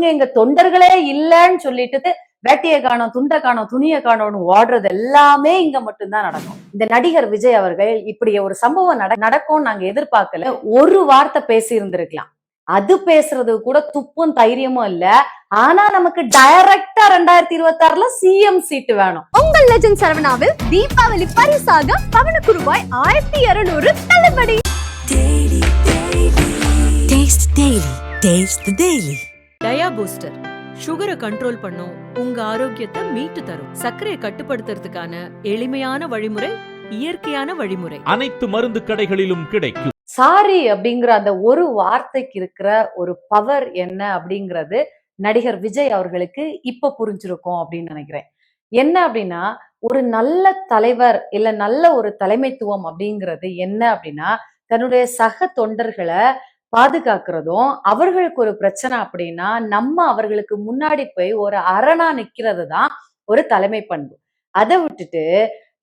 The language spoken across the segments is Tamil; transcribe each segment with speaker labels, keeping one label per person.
Speaker 1: இவங்க எங்க தொண்டர்களே இல்லைன்னு சொல்லிட்டு வேட்டையை காணோம் துண்டை காணோம் துணியை காணோம்னு ஓடுறது எல்லாமே இங்க மட்டும்தான் நடக்கும். இந்த நடிகர் விஜய் அவர்கள் இப்படி ஒரு சம்பவம் நட நடக்கும்னு நாங்க எதிர்பார்க்கல. ஒரு வார்த்தை பேசி இருந்திருக்கலாம் அது பேசுறது கூட துப்பும் தைரியமும் இல்ல. ஆனா நமக்கு டைரக்டா ரெண்டாயிரத்தி இருபத்தி ஆறுல சிஎம் சீட்டு வேணும்.
Speaker 2: உங்கள் லெஜண்ட் சரவணாவில் தீபாவளி பரிசாக பவனுக்கு ரூபாய் ஆயிரத்தி இருநூறு தள்ளுபடி.
Speaker 3: Taste
Speaker 4: dia booster. சுகரை கண்ட்ரோல் பண்ணும் உங்க ஆரோக்கியத்தை மீட்டு தரும். சர்க்கரையை கட்டுப்படுத்துறதுக்கான எளிமையான வழிமுறை இயற்கையான வழிமுறை.
Speaker 5: அனைத்து மருந்து கடைகளிலும் கிடைக்கும்.
Speaker 1: சாரி அப்படிங்கிற அந்த ஒரு வார்த்தைக்கு இருக்கிற ஒரு பவர் என்ன அப்படிங்கிறது நடிகர் விஜய் அவர்களுக்கு இப்ப புரிஞ்சிருக்கும் அப்படின்னு நினைக்கிறேன். என்ன அப்படின்னா ஒரு நல்ல தலைவர் இல்ல நல்ல ஒரு தலைமைத்துவம் அப்படிங்கிறது என்ன அப்படின்னா தன்னுடைய சக தொண்டர்களை பாதுகாக்கிறதும் அவர்களுக்கு ஒரு பிரச்சனை அப்படின்னா நம்ம அவர்களுக்கு முன்னாடி போய் ஒரு அரணா நிக்கிறது தான் ஒரு தலைமை பண்பு. அதை விட்டுட்டு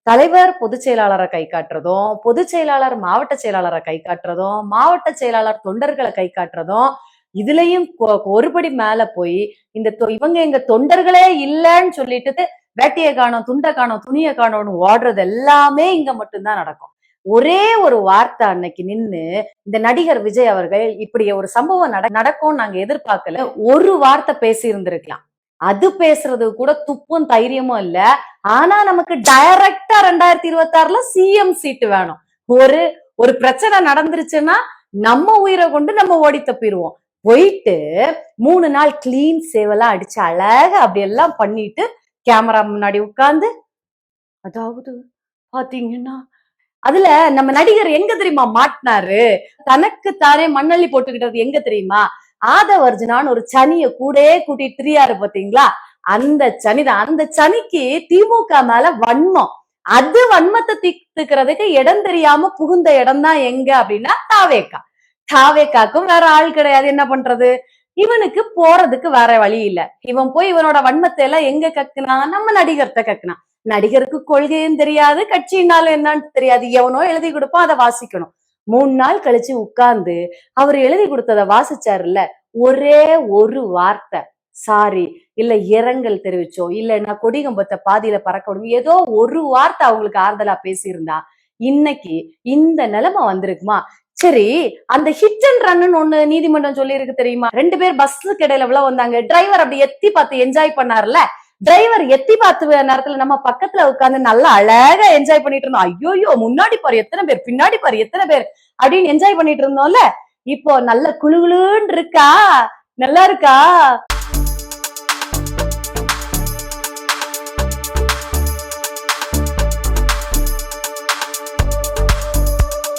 Speaker 1: தலைவர் பொதுச் செயலாளரை கை காட்டுறதும் பொதுச் செயலாளர் மாவட்ட செயலாளரை கை காட்டுறதும் மாவட்ட செயலாளர் தொண்டர்களை கை காட்டுறதும் இதுலயும் கொ- ஒருபடி மேல போய் இந்த தொ- இவங்க எங்க தொண்டர்களே இல்லைன்னு சொல்லிட்டு வேட்டையை காணோம் துண்டை காணோம் துணியை காணோம்னு ஓடுறது எல்லாமே இங்க மட்டும்தான் நடக்கும். ஒரே ஒரு வார்த்தை அன்னைக்கு நின்னு இந்த நடிகர் விஜய் அவர்கள் இப்படி ஒரு சம்பவம் நட நடக்கும்னு நாங்க எதிர்பார்க்கல. ஒரு வார்த்தை பேசி இருந்திருக்கலாம் அது பேசுறது கூட துப்பும் தைரியமும் இல்ல. ஆனா நமக்கு டைரக்டா ரெண்டாயிரத்தி இருபத்தி ஆறுல சிஎம் சீட்டு வேணும். ஒரு ஒரு பிரச்சனை நடந்துருச்சுன்னா நம்ம உயிரை கொண்டு நம்ம ஓடி தப்பிடுவோம். போயிட்டு மூணு நாள் கிளீன் சேவெல்லாம் அடிச்சு அழகா அப்படியெல்லாம் பண்ணிட்டு கேமரா முன்னாடி உட்காந்து அதாவது பாத்தீங்கன்னா அதுல நம்ம நடிகர் எங்க தெரியுமா மாட்டினாரு? தனக்கு தானே மண்ணள்ளி போட்டுக்கிட்டது எங்க தெரியுமா? ஆதவர்ஜுனான்னு ஒரு சனிய கூட கூட்டிட்டு திரியாரு பாத்தீங்களா? அந்த சனிதான் அந்த சனிக்கு திமுக மேல வன்மம். அது வன்மத்தை தீர்த்துக்கிறதுக்கு இடம் தெரியாம புகுந்த இடம் தான் எங்க அப்படின்னா தாவேக்கா. தாவேக்காக்கும் வேற ஆள் கிடையாது. என்ன பண்றது? இவனுக்கு போறதுக்கு வேற வழி இல்ல. இவன் போய் இவனோட வன்மத்தை எல்லாம் எங்க கக்குனா? நம்ம நடிகர்கிட்ட கக்குனா. நடிகருக்கு கொள்கையும் தெரியாது கட்சினாலும் என்னன்னு தெரியாது. எவனோ எழுதி கொடுப்பான் அதை வாசிக்கணும். மூணு நாள் கழிச்சு உட்கார்ந்து அவர் எழுதி கொடுத்ததை வாசிச்சாருல்ல ஒரே ஒரு வார்த்தை. சாரி இல்ல இரங்கல் தெரிவிச்சோ இல்லைன்னா கொடிகம்பத்தை பாதியில பறக்க விடும். ஏதோ ஒரு வார்த்தை அவங்களுக்கு ஆறுதலா பேசியிருந்தா இன்னைக்கு இந்த நிலைமை வந்திருக்குமா? சரி அந்த ஹிட் அண்ட் ரன்னு ஒண்ணு நீதிமன்றம் சொல்லி இருக்கு தெரியுமா? ரெண்டு பேர் பஸ்ஸுக்கு இடையில விழ வந்தாங்க. டிரைவர் அப்படி எத்தி பார்த்து என்ஜாய் பண்ணார்ல டிரைவர் எத்தி பார்த்து நேரத்துல நம்ம பக்கத்துல உட்கார்ந்து நல்லா அழகா என்ஜாய் பண்ணிட்டு இருந்தோம். ஐயோயோ முன்னாடி பாரு எத்தனை பேர் பின்னாடி பாரு எத்தனை பேர் அப்படின்னு என்ஜாய் பண்ணிட்டு இருந்தோம்ல. இப்போ நல்ல குளுகுளுன்னு இருக்கா? நல்லா இருக்கா?